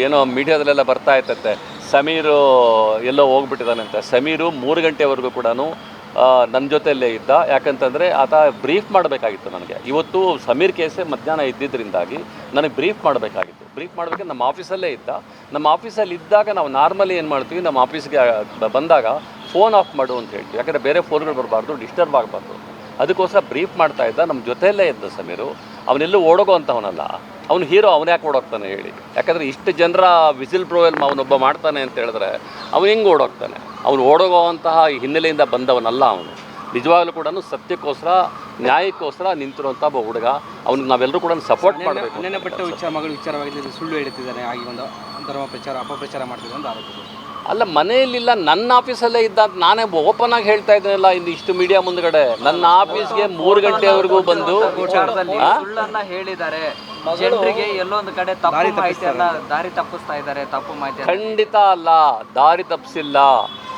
ಏನೋ ಮೀಡಿಯಾದಲ್ಲೆಲ್ಲ ಬರ್ತಾ ಇತ್ತಂತೆ ಸಮೀರು ಎಲ್ಲೋ ಹೋಗ್ಬಿಟ್ಟಿದ್ದಾನಂತೆ. ಸಮೀರು ಮೂರು ಗಂಟೆವರೆಗೂ ಕೂಡ ನನ್ನ ಜೊತೆಯಲ್ಲೇ ಇದ್ದ. ಯಾಕಂತಂದರೆ ಆತ ಬ್ರೀಫ್ ಮಾಡಬೇಕಾಗಿತ್ತು ನನಗೆ. ಇವತ್ತು ಸಮೀರ್ ಕೇಸೇ ಮಧ್ಯಾಹ್ನ ಇದ್ದಿದ್ದರಿಂದಾಗಿ ನನಗೆ ಬ್ರೀಫ್ ಮಾಡಬೇಕಾಗಿತ್ತು. ಬ್ರೀಫ್ ಮಾಡಬೇಕು ನಮ್ಮ ಆಫೀಸಲ್ಲೇ ಇದ್ದ. ನಮ್ಮ ಆಫೀಸಲ್ಲಿ ಇದ್ದಾಗ ನಾವು ನಾರ್ಮಲಿ ಏನು ಮಾಡ್ತೀವಿ, ನಮ್ಮ ಆಫೀಸ್ಗೆ ಬಂದಾಗ ಫೋನ್ ಆಫ್ ಮಾಡು ಅಂತ ಹೇಳ್ತೀವಿ. ಯಾಕಂದರೆ ಬೇರೆ ಫೋನ್ಗಳು ಬರಬಾರ್ದು, ಡಿಸ್ಟರ್ಬ್ ಆಗಬಾರ್ದು. ಅದಕ್ಕೋಸ್ಕರ ಬ್ರೀಫ್ ಮಾಡ್ತಾ ಇದ್ದ. ನಮ್ಮ ಜೊತೆಯಲ್ಲೇ ಇದ್ದ ಸಮೀರು. ಅವನೆಲ್ಲೂ ಓಡೋಗೋ ಅಂಥವನಲ್ಲ ಅವನು ಹೀರೋ ಅವನು ಯಾಕೆ ಓಡೋಗ್ತಾನೆ ಹೇಳಿ? ಯಾಕಂದರೆ ಇಷ್ಟು ಜನರ ವಿಸಿಲ್ ಬ್ರೋವೆಲ್ ಅವನೊಬ್ಬ ಮಾಡ್ತಾನೆ ಅಂತ ಹೇಳಿದ್ರೆ ಅವನು ಹೆಂಗೆ ಓಡೋಗ್ತಾನೆ? ಅವನು ಓಡೋಗುವಂತಹ ಹಿನ್ನೆಲೆಯಿಂದ ಬಂದವನಲ್ಲ ಅವನು. ನಿಜವಾಗ್ಲೂ ಕೂಡ ಸತ್ಯಕ್ಕೋಸ್ಕರ ನ್ಯಾಯಕ್ಕೋಸ್ಕರ ನಿಂತಿರುವಂಥ ಒಬ್ಬ ಹುಡುಗ. ಅವ್ನಿಗೆ ನಾವೆಲ್ಲರೂ ಕೂಡ ಸಪೋರ್ಟ್ ಮಾಡಬೇಕು ನೆನಪಟ್ಟ ವಿಚಾರ ಮಗಳ ವಿಚಾರವಾಗಿ ಸುಳ್ಳು ಹೇಳ್ತಿದ್ದಾನೆ ಆಗಿ ಒಂದು ಧರ್ಮ ಪ್ರಚಾರ ಅಪಪ್ರಚಾರ ಮಾಡ್ತಿದ್ದೆ ಅಂತ ಆರೋಪ ಅಲ್ಲ ಮನೆಯಲ್ಲಿಲ್ಲ ನನ್ನ ಆಫೀಸಲ್ಲೇ ಇದ್ದ ಅಂತ ನಾನೇ ಓಪನ್ ಆಗಿ ಹೇಳ್ತಾ ಇದ್ದೀನಲ್ಲ ಇನ್ನು ಇಷ್ಟು ಮೀಡಿಯಾ ಮುಂದ್ಗಡೆ. ನನ್ನ ಆಫೀಸ್ಗೆ ಮೂರು ಗಂಟೆವರೆಗೂ ಬಂದು ಹೇಳಿದ್ದಾರೆ. ಜನರಿಗೆ ಎಲ್ಲೊಂದು ಕಡೆ ತಪ್ಪು ಮಾಹಿತಿ ಎಲ್ಲ ದಾರಿ ತಪ್ಪಿಸ್ತಾ ಇದ್ದಾರೆ ತಪ್ಪು ಮಾಹಿತಿ ಖಂಡಿತ ಅಲ್ಲ ದಾರಿ ತಪ್ಪಿಸಿಲ್ಲ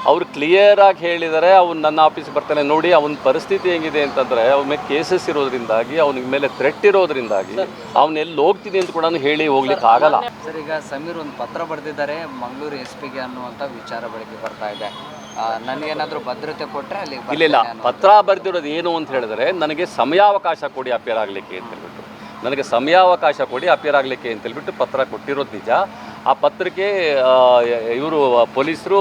ಅವ್ರು ಕ್ಲಿಯರ್ ಆಗಿ ಹೇಳಿದರೆ ಅವ್ನು ನನ್ನ ಆಫೀಸ್ ಬರ್ತಾನೆ ನೋಡಿ ಅವನ ಪರಿಸ್ಥಿತಿ ಹೆಂಗಿದೆ ಅಂತಂದ್ರೆ ಅವನ ಮೇಲೆ ಕೇಸಸ್ ಇರೋದ್ರಿಂದಾಗಿ ಅವನ ಮೇಲೆ ಥ್ರೆಟ್ ಇರೋದ್ರಿಂದಾಗಿ ಅವ್ನ ಎಲ್ಲಿ ಹೋಗ್ತೀನಿ ಅಂತ ಕೂಡ ಹೇಳಿ ಹೋಗ್ಲಿಕ್ಕೆ ಆಗಲ್ಲ. ಸರ್ ಈಗ ಸಮೀರ್ ಒಂದು ಪತ್ರ ಬರೆದಿದ್ದಾರೆ ಮಂಗಳೂರು ಎಸ್ ಪಿಗೆ ಅನ್ನುವಂಥ ವಿಚಾರ ಬಳಕೆ ಬರ್ತಾ ಇದೆ. ಆ, ನನಗೇನಾದ್ರೂ ಭದ್ರತೆ ಕೊಟ್ರೆ ಅಲ್ಲಿ ಇಲ್ಲ ಇಲ್ಲ. ಪತ್ರ ಬರೆದಿರೋದು ಏನು ಅಂತ ಹೇಳಿದ್ರೆ ನನಗೆ ಸಮಯಾವಕಾಶ ಕೊಡಿ ಅಪಿಯರ್ ಆಗಲಿಕ್ಕೆ ಅಂತ ಹೇಳ್ಬಿಟ್ಟು ನನಗೆ ಸಮಯಾವಕಾಶ ಕೊಡಿ ಅಪಿಯರ್ ಆಗಲಿಕ್ಕೆ ಅಂತ ಹೇಳ್ಬಿಟ್ಟು ಪತ್ರ ಕೊಟ್ಟಿರೋದು ನಿಜ. ಆ ಪತ್ರಕ್ಕೆ ಇವರು ಪೊಲೀಸರು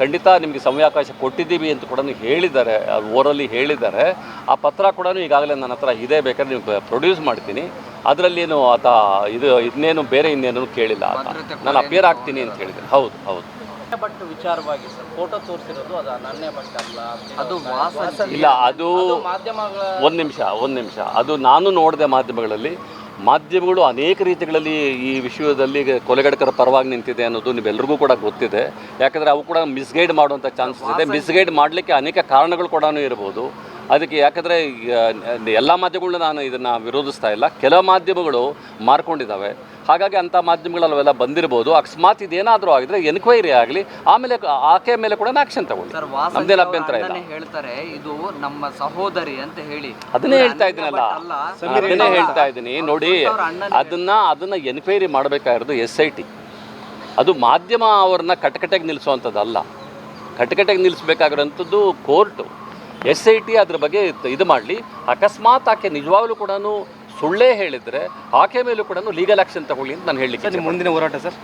ಖಂಡಿತ ನಿಮಗೆ ಸಮಯಾವಕಾಶ ಕೊಟ್ಟಿದ್ದೀವಿ ಅಂತ ಕೂಡ ಹೇಳಿದ್ದಾರೆ ಓರಲ್ಲಿ ಹೇಳಿದ್ದಾರೆ. ಆ ಪತ್ರ ಕೂಡ ಈಗಾಗಲೇ ನನ್ನ ಹತ್ರ ಇದೆ ಬೇಕಾದ್ರೆ ನೀವು ಪ್ರೊಡ್ಯೂಸ್ ಮಾಡ್ತೀನಿ. ಅದರಲ್ಲೇನು ಆತ ಇದು ಇನ್ನೇನು ಬೇರೆ ಇನ್ನೇನು ಕೇಳಿಲ್ಲ ಆತ. ನಾನು ಅಪಿಯರ್ ಆಗ್ತೀನಿ ಅಂತ ಹೇಳಿದ್ದೀನಿ ಹೌದು ಹೌದು. ಬಟ್ ವಿಚಾರವಾಗಿ ಸರ್ ಫೋಟೋ ತೋರಿಸಿರೋದು ಅದು ಅನನ್ಯ ಬಟ್ ಅಲ್ಲ. ಅದು ವಾಸ ಇಲ್ಲ ಅದು ಮಾಧ್ಯಮಗಳ ಒಂದು ನಿಮಿಷ ಒಂದು ನಿಮಿಷ. ಅದು ನಾನು ನೋಡಿದೆ ಮಾಧ್ಯಮಗಳಲ್ಲಿ. ಮಾಧ್ಯಮಗಳು ಅನೇಕ ರೀತಿಗಳಲ್ಲಿ ಈ ವಿಷಯದಲ್ಲಿ ಕೊಲೆಗಡಕರ ಪರವಾಗಿ ನಿಂತಿದೆ ಅನ್ನೋದು ನೀವೆಲ್ಲರಿಗೂ ಕೂಡ ಗೊತ್ತಿದೆ. ಯಾಕಂದರೆ ಅವು ಕೂಡ ಮಿಸ್ಗೈಡ್ ಮಾಡುವಂಥ ಚಾನ್ಸಸ್ ಇದೆ. ಮಿಸ್ಗೈಡ್ ಮಾಡಲಿಕ್ಕೆ ಅನೇಕ ಕಾರಣಗಳು ಕೂಡ ಇರ್ಬೋದು. ಅದಕ್ಕೆ ಯಾಕಂದರೆ ಎಲ್ಲ ಮಾಧ್ಯಮಗಳನ್ನ ನಾನು ಇದನ್ನು ವಿರೋಧಿಸ್ತಾ ಇಲ್ಲ. ಕೆಲ ಮಾಧ್ಯಮಗಳು ಮಾರ್ಕೊಂಡಿದ್ದಾವೆ. ಹಾಗಾಗಿ ಅಂಥ ಮಾಧ್ಯಮಗಳು ಅವೆಲ್ಲ ಬಂದಿರ್ಬೋದು. ಅಕಸ್ಮಾತ್ ಇದೇನಾದರೂ ಆಗಿದ್ರೆ ಎನ್ಕ್ವೈರಿ ಆಗಲಿ ಆಮೇಲೆ ಆಕೆ ಮೇಲೆ ಕೂಡ ಆಕ್ಷನ್ ತಗೊಳ್ಳಿ. ನಮ್ದೇನು ಅಭ್ಯಂತರ ಇಲ್ಲ. ಹೇಳ್ತಾರೆ ಇದು ನಮ್ಮ ಸಹೋದರಿ ಅಂತ ಹೇಳಿ. ಅದನ್ನೇ ಹೇಳ್ತಾ ಇದ್ದೀನಲ್ಲ. ಅದನ್ನೇ ಹೇಳ್ತಾ ಇದ್ದೀನಿ. ನೋಡಿ ಅದನ್ನ ಅದನ್ನ ಎನ್ಕ್ವೈರಿ ಮಾಡಬೇಕಾಗಿರೋದು ಎಸ್ ಐ ಟಿ ಅದು ಮಾಧ್ಯಮ ಅವ್ರನ್ನ ಕಟಕಟೆಗೆ ನಿಲ್ಲಿಸುವಂಥದ್ದಲ್ಲ ಕಟಕಟೆಗೆ ನಿಲ್ಲಿಸಬೇಕಾಗಿರೋಂಥದ್ದು ಕೋರ್ಟು. ಎಸ್ ಐ ಟಿ ಅದ್ರ ಬಗ್ಗೆ ಇದು ಮಾಡಲಿ. ಅಕಸ್ಮಾತ್ ಆಕೆ ನಿಜವಾಗ್ಲೂ ಕೂಡ ಸುಳ್ಳೇ ಹೇಳಿದರೆ ಆಕೆ ಮೇಲೂ ಕೂಡ ಲೀಗಲ್ ಆಕ್ಷನ್ ತಗೊಳ್ಳಿ ಅಂತ ನಾನು ಹೇಳಲಿಕ್ಕೆ ಮುಂದಿನ ಹೋರಾಟ ಸರ್?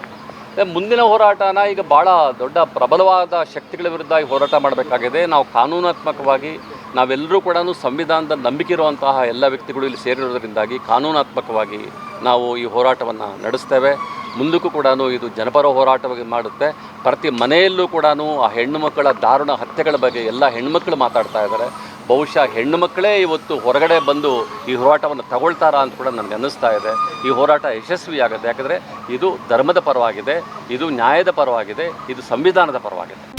ಮುಂದಿನ ಹೋರಾಟನ ಈಗ ಭಾಳ ದೊಡ್ಡ ಪ್ರಬಲವಾದ ಶಕ್ತಿಗಳ ವಿರುದ್ಧ ಈ ಹೋರಾಟ ಮಾಡಬೇಕಾಗಿದೆ. ನಾವು ಕಾನೂನಾತ್ಮಕವಾಗಿ ನಾವೆಲ್ಲರೂ ಕೂಡ ಸಂವಿಧಾನದ ನಂಬಿಕೆ ಇರುವಂತಹ ಎಲ್ಲ ವ್ಯಕ್ತಿಗಳು ಇಲ್ಲಿ ಸೇರಿರೋದರಿಂದಾಗಿ ಕಾನೂನಾತ್ಮಕವಾಗಿ ನಾವು ಈ ಹೋರಾಟವನ್ನು ನಡೆಸ್ತೇವೆ. ಮುಂದಕ್ಕೂ ಕೂಡ ಇದು ಜನಪರ ಹೋರಾಟವಾಗಿ ಮಾಡುತ್ತೆ. ಪ್ರತಿ ಮನೆಯಲ್ಲೂ ಕೂಡ ಆ ಹೆಣ್ಣು ಮಕ್ಕಳ ದಾರುಣ ಹತ್ಯೆಗಳ ಬಗ್ಗೆ ಎಲ್ಲ ಹೆಣ್ಣುಮಕ್ಕಳು ಮಾತಾಡ್ತಾ ಇದ್ದಾರೆ. ಬಹುಶಃ ಹೆಣ್ಣು ಮಕ್ಕಳೇ ಇವತ್ತು ಹೊರಗಡೆ ಬಂದು ಈ ಹೋರಾಟವನ್ನು ತಗೊಳ್ತಾರಾ ಅಂತ ಕೂಡ ನನಗೆ ಅನ್ನಿಸ್ತಾ ಇದೆ. ಈ ಹೋರಾಟ ಯಶಸ್ವಿಯಾಗುತ್ತೆ. ಯಾಕಂದರೆ ಇದು ಧರ್ಮದ ಪರವಾಗಿದೆ, ಇದು ನ್ಯಾಯದ ಪರವಾಗಿದೆ, ಇದು ಸಂವಿಧಾನದ ಪರವಾಗಿದೆ.